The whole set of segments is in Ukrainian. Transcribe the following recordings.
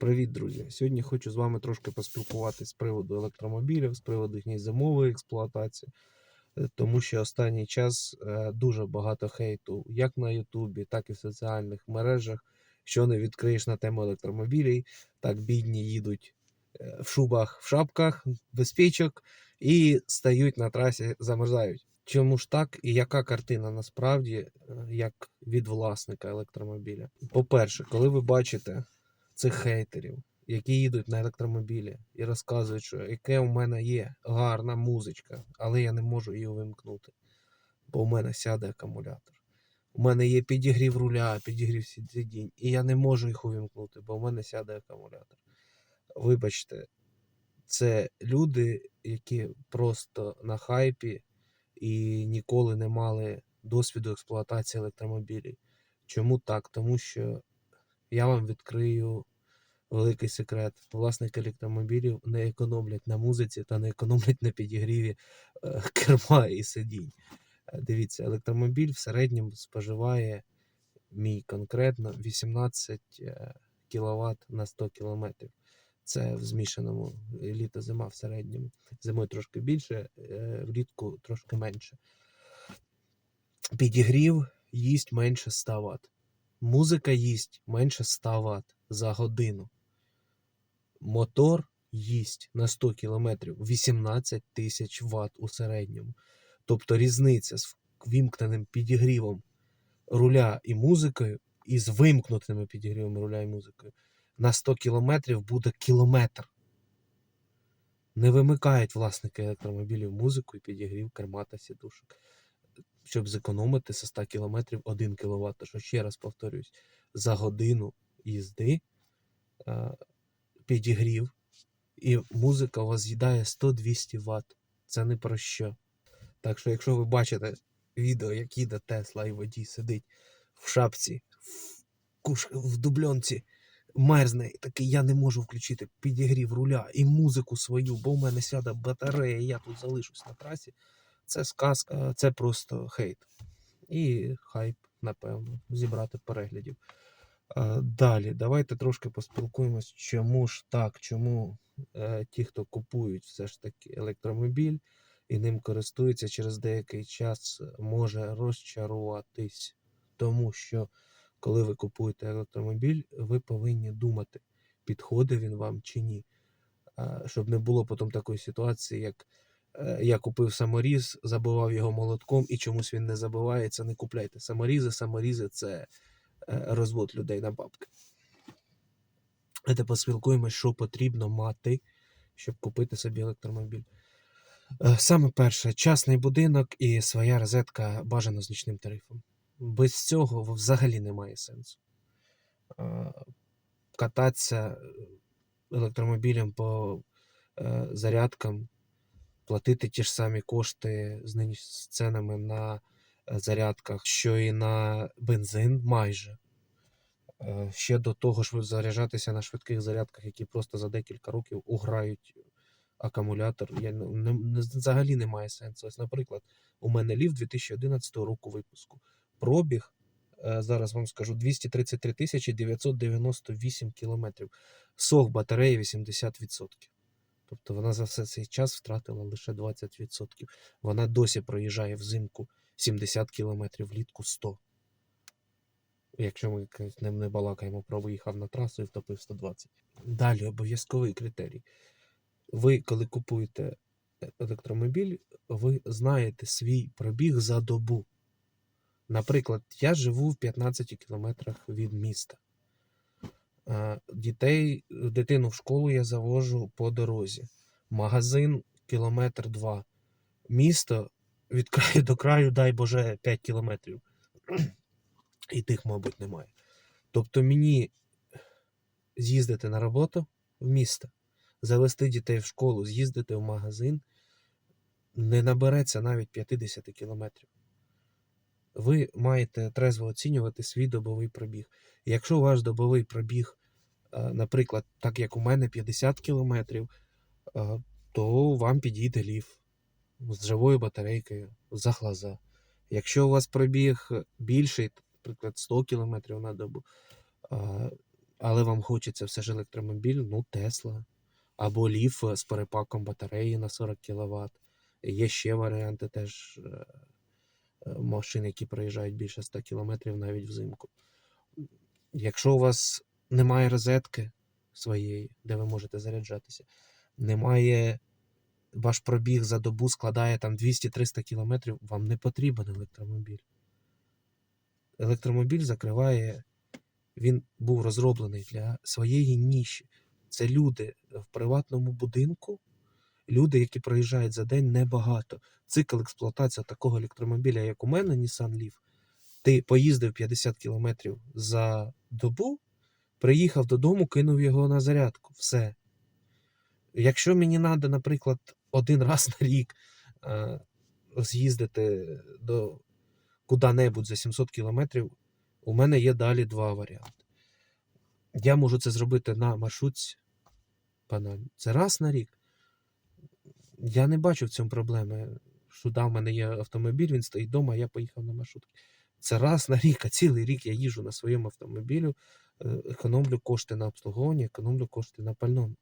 Привіт, друзі! Сьогодні хочу з вами трошки поспілкуватися з приводу електромобілів, з приводу їхньої зимової експлуатації, Е, тому що останній час е, дуже багато хейту як на Ютубі, так і в соціальних мережах. Що не відкриєш на тему електромобілів, так бідні їдуть е, в шубах, в шапках, без пічок і стають на трасі, замерзають. Чому ж так і яка картина насправді як від власника електромобіля? По-перше, коли ви бачите цих хейтерів, які їдуть на електромобілі і розказують, що яке у мене є гарна музичка, але я не можу її вимкнути, бо у мене сяде акумулятор. У мене є підігрів руля, підігрів сидінь, і я не можу їх увімкнути, бо у мене сяде акумулятор. Вибачте, це люди, які просто на хайпі і ніколи не мали досвіду експлуатації електромобілів. Чому так? Тому що я вам відкрию великий секрет. Власники електромобілів не економлять на музиці та не економлять на підігріві е, керма і сидінь. Е, Дивіться, електромобіль в середньому споживає мій конкретно 18 кВт на 100 км. Це в змішаному літо зима в середньому. Зимою трошки більше, е, влітку трошки менше. Підігрів їсть менше 100 Вт. Музика їсть менше 100 Вт за годину. Мотор їсть на 100 км 18 тисяч Вт у середньому. Тобто різниця з вімкненим підігрівом руля і музикою, і з вимкнутими підігрівом руля і музикою на 100 км буде кілометр. Не вимикають власники електромобілів музику і підігрів керма та сідушок, щоб зекономити з 100 км 1 кВт. Що ще раз повторюсь, за годину їзди е, підігрів, і музика у вас з'їдає 100-200 Вт. Це не про що. Так що, якщо ви бачите відео, як їде Тесла і водій сидить в шапці, в, куш... в дубльонці, мерзне, і такий я не можу включити підігрів руля і музику свою, бо в мене сяде батарея, і я тут залишусь на трасі. Це сказка, це просто хейт. І хайп, напевно, зібрати переглядів. А, Далі, давайте трошки поспілкуємось, чому ж так, чому е, ті, хто купують все ж таки електромобіль і ним користуються через деякий час, може розчаруватись. Тому що, коли ви купуєте електромобіль, ви повинні думати, підходить він вам чи ні. А, щоб не було потім такої ситуації, як е, я купив саморіз, забивав його молотком і чомусь він не забивається. Не купляйте саморізи. Саморізи це е, розвод людей на бабки. Давайте поспілкуємось, що потрібно мати, щоб купити собі електромобіль. Е, Саме перше, частний будинок і своя розетка бажано з нічним тарифом. Без цього взагалі немає сенсу. Е, Кататися електромобілем по е, зарядкам, платити ті ж самі кошти з ценами на е, зарядках, що і на бензин майже. Е, Ще до того ж заряджатися на швидких зарядках, які просто за декілька років уграють акумулятор. Я, не, не- взагалі немає сенсу. Ось, наприклад, у мене ліфт 2011 року випуску. Пробіг, е, зараз вам скажу, 233 тисячі 998 кілометрів. Сох батареї 80%. Тобто вона за все цей час втратила лише 20%. Вона досі проїжджає взимку 70 кілометрів, влітку 100. Якщо ми к- не, не балакаємо про виїхав на трасу і втопив 120. Далі обов'язковий критерій. Ви, коли купуєте електромобіль, ви знаєте свій пробіг за добу. Наприклад, я живу в 15 кілометрах від міста. Дітей, дитину в школу я завожу по дорозі. Магазин кілометр два. Місто від краю до краю, дай Боже, 5 кілометрів. І тих, мабуть, немає. Тобто мені з'їздити на роботу в місто, завести дітей в школу, з'їздити в магазин не набереться навіть 50 кілометрів. Ви маєте трезво оцінювати свій добовий пробіг. Якщо ваш добовий пробіг, е, наприклад, так як у мене 50 кілометрів, е, то вам підійде ліф з живою батарейкою за глаза. Якщо у вас пробіг більший, наприклад, 100 кілометрів на добу, але вам хочеться все ж електромобіль, ну Тесла. Або Ліф з перепаком батареї на 40 кВт. Є ще варіанти теж е, е, машин, які проїжджають більше 100 км навіть взимку. Якщо у вас немає розетки своєї, де ви можете заряджатися, немає ваш пробіг за добу складає там 200-300 км, вам не потрібен електромобіль. Електромобіль закриває, він був розроблений для своєї ніші. Це люди в приватному будинку, люди, які проїжджають за день небагато. Цикл експлуатації такого електромобіля, як у мене, Nissan Leaf, ти поїздив 50 км за добу, приїхав додому, кинув його на зарядку. Все. Якщо мені треба, наприклад, один раз на рік е, з'їздити до куди-небудь за 700 кілометрів, у мене є далі два варіанти. Я можу це зробити на маршрутці. Банально. Це раз на рік. Я не бачу в цьому проблеми. Да, в мене є автомобіль, він стоїть вдома, я поїхав на маршрутки. Це раз на рік, а цілий рік я їжджу на своєму автомобілю, е, економлю кошти на обслуговуванні, економлю кошти на пальному.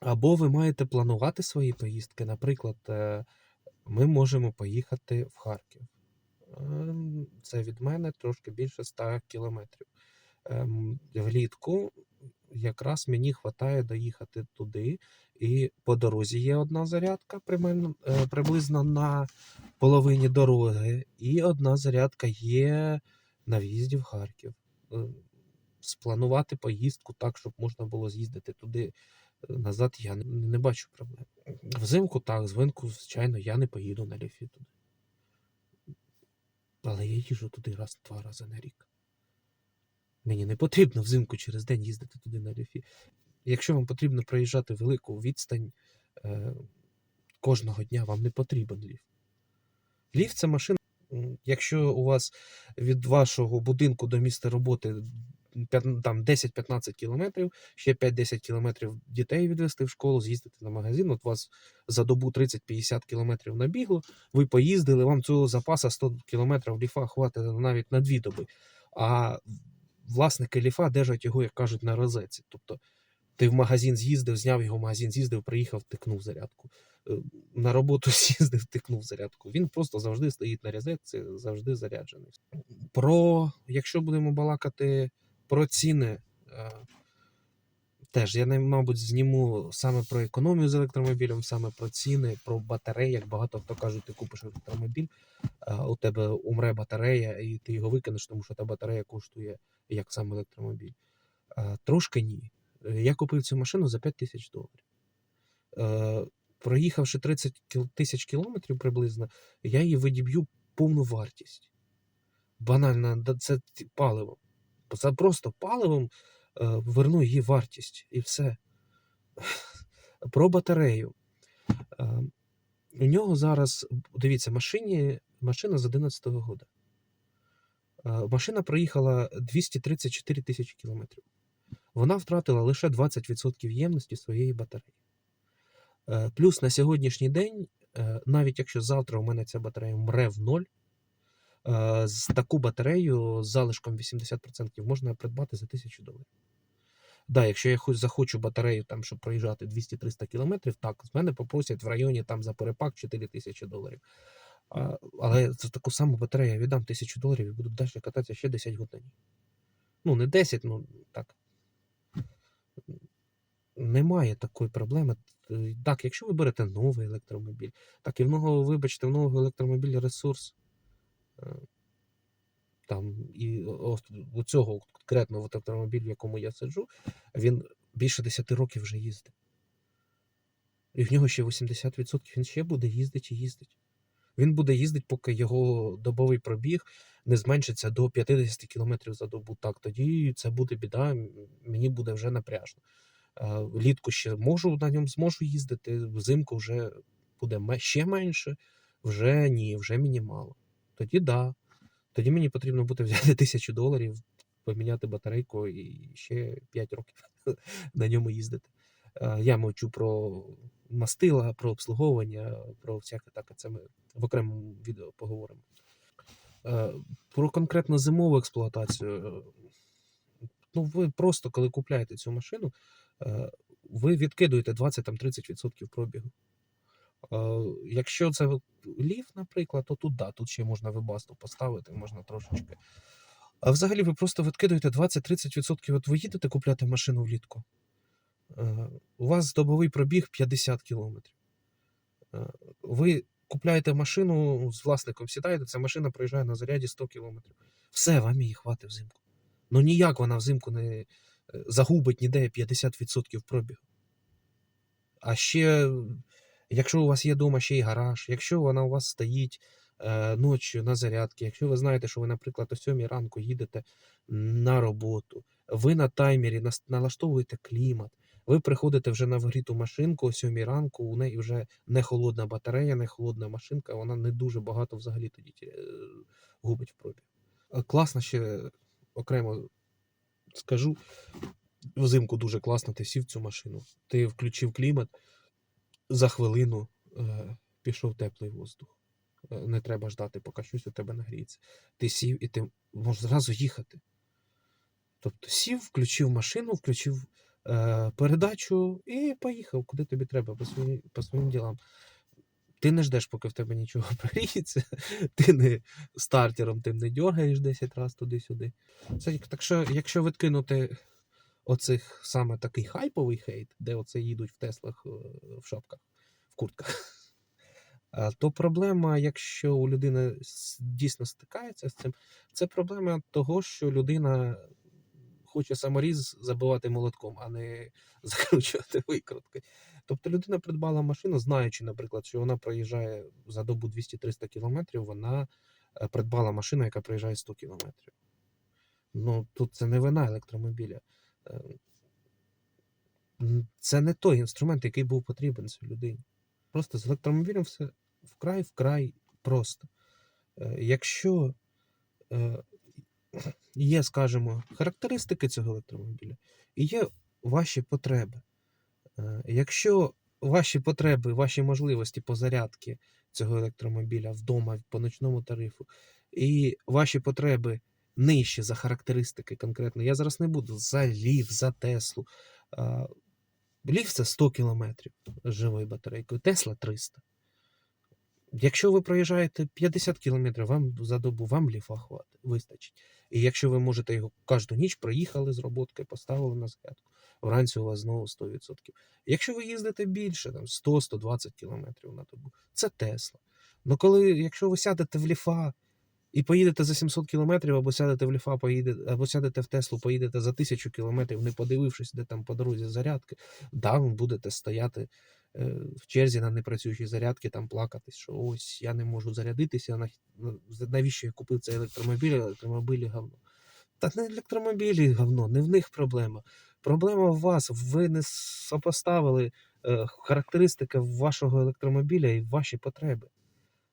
Або ви маєте планувати свої поїздки. Наприклад, е, ми можемо поїхати в Харків. Ем, Це від мене трошки більше 100 кілометрів. Ем, Влітку якраз мені вистачає доїхати туди, і по дорозі є одна зарядка е, приблизно на половині дороги, і одна зарядка є на в'їзді в Харків. Е, Спланувати поїздку так, щоб можна було з'їздити туди назад, я не, бачу проблем. Взимку так, взимку, звичайно, я не поїду на ліфі туди. Але я їжджу туди раз-два рази на рік. Мені не потрібно взимку через день їздити туди на ліфі. Якщо вам потрібно проїжджати велику відстань е, кожного дня, вам не потрібен ліфт. Ліфт це машина. Якщо у вас від вашого будинку до місця роботи там 10-15 кілометрів, ще 5-10 кілометрів дітей відвести в школу, з'їздити на магазин. От вас за добу 30-50 кілометрів набігло, ви поїздили, вам цього запаса 100 кілометрів ліфа хватить навіть на дві доби. А власники ліфа держать його, як кажуть, на розетці. Тобто ти в магазин з'їздив, зняв його в магазин, з'їздив, приїхав, тикнув зарядку. Е, На роботу з'їздив, тикнув зарядку. Він просто завжди стоїть на розетці, завжди заряджений. Про, якщо будемо балакати про ціни, е, теж я, мабуть, зніму саме про економію з електромобілем, саме про ціни, про батареї. Як багато хто кажуть, ти купиш електромобіль, а у тебе умре батарея, і ти його викинеш, тому що та батарея коштує як сам електромобіль. А, Трошки ні. Е, Я купив цю машину за 5 тисяч доларів. Е, Проїхавши 30 тисяч кілометрів приблизно, я її видіб'ю повну вартість. Банально, це ті- Це просто паливом е, верну її вартість і все. Про батарею. Е, У нього зараз, дивіться, машині, машина з 11-го года. Е, Машина проїхала 234 тисячі кілометрів. Вона втратила лише 20% ємності своєї батареї. Плюс на сьогоднішній день, навіть якщо завтра у мене ця батарея мре в ноль, з таку батарею з залишком 80% можна придбати за 1000 доларів. Да, якщо я хоч захочу батарею, там, щоб проїжджати 200-300 кілометрів, так, з мене попросять в районі там за перепак 4 тисячі доларів. А, але за таку саму батарею я віддам 1000 доларів і буду далі кататися ще 10 годин. Ну, не 10, ну так. Немає такої проблеми. Е, Так, якщо ви берете новий електромобіль, так і в нового, вибачте, в нового електромобіля ресурс. Е, Там і у цього конкретного от автомобілю, в якому я сиджу, він більше 10 років вже їздить. І в нього ще 80% він ще буде їздити і їздить. Він буде їздити, поки його добовий пробіг не зменшиться до 50 км за добу. Так, тоді це буде біда, мені буде вже напряжно. Влітку ще можу на ньому зможу їздити, взимку вже буде ще менше, вже ні, вже мені мало. Тоді да. Тоді мені потрібно буде взяти тисячу доларів, поміняти батарейку і ще 5 років на ньому їздити. Е, Я мовчу про мастила, про обслуговування, про всяке таке. Це ми в окремому відео поговоримо. Е, Про конкретно зимову експлуатацію. Ну, ви просто, коли купляєте цю машину, е, ви відкидуєте 20-30% пробігу. Е, Якщо це ліфт, наприклад, то тут да, тут ще можна вибасту поставити, можна трошечки. А взагалі ви просто відкидуєте 20-30%. От ви їдете купляти машину влітку. е, У вас добовий пробіг 50 кілометрів. Е, Ви купляєте машину з власником, сідаєте, ця машина проїжджає на заряді 100 кілометрів. Все, вам її хватить взимку. Ну ніяк вона взимку не загубить ніде 50% пробігу. А ще, якщо у вас є вдома ще й гараж, якщо вона у вас стоїть е, ночі на зарядці, якщо ви знаєте, що ви, наприклад, о 7 ранку їдете на роботу, ви на таймері налаштовуєте клімат, ви приходите вже на вгріту машинку о 7 ранку, у неї вже не холодна батарея, не холодна машинка, вона не дуже багато взагалі тоді е, губить в пробіг. Е, Класно ще окремо скажу, взимку дуже класно, ти сів цю машину, ти включив клімат, за хвилину е, пішов теплий воздух. Е, Не треба ждати, поки щось у тебе нагріється. Ти сів і ти можеш зразу їхати. Тобто сів, включив машину, включив е, передачу і поїхав, куди тобі треба, по, свої, по своїм ділам. Ти не ждеш, поки в тебе нічого прогріється, ти не стартером тим не дергаєш 10 разів туди-сюди. Так що, якщо відкинути оцих саме такий хайповий хейт, де оце їдуть в Теслах е, в шапках, в куртках, то проблема, якщо у людини дійсно стикається з цим, це проблема того, що людина хоче саморіз забивати молотком, а не закручувати викрутки. Тобто людина придбала машину, знаючи, наприклад, що вона проїжджає за добу 200-300 кілометрів, вона е, придбала машину, яка проїжджає 100 кілометрів. Ну, тут це не вина електромобіля. Е, м, Це не той інструмент, який був потрібен цій людині. Просто з електромобілем все вкрай-вкрай просто. Е, Якщо е, є, скажімо, характеристики цього електромобіля і є ваші потреби. Е, Якщо ваші потреби, ваші можливості по зарядці цього електромобіля вдома по ночному тарифу, і ваші потреби нижче за характеристики конкретно, я зараз не буду за ліф, за Теслу. А, Ліф це 100 км живою батарейкою, Тесла 300. Якщо ви проїжджаєте 50 км вам за добу, вам ліфа хватить, вистачить. І якщо ви можете його кожну ніч проїхали з роботки, поставили на зарядку, вранці у вас знову 100%. Якщо ви їздите більше, там 100-120 км на добу, це Тесла. Ну коли, якщо ви сядете в ліфа і поїдете за 700 км, або сядете в ліфа, поїдете, або сядете в Теслу, поїдете за 1000 км, не подивившись, де там по дорозі зарядки, да, ви будете стояти е, в черзі на непрацюючі зарядки, там плакатись, що ось я не можу зарядитися, на- навіщо я купив цей електромобіль, електромобілі говно. Та не електромобілі говно, не в них проблема. Проблема в вас. Ви не сопоставили е, характеристики вашого електромобіля і ваші потреби.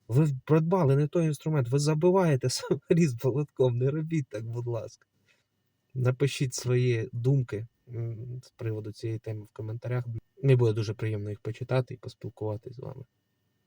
Ви придбали не той інструмент, ви забиваєте саморіз болотком, Не робіть так, будь ласка. Напишіть свої думки з приводу цієї теми в коментарях. Мені буде дуже приємно їх почитати і поспілкуватися з вами.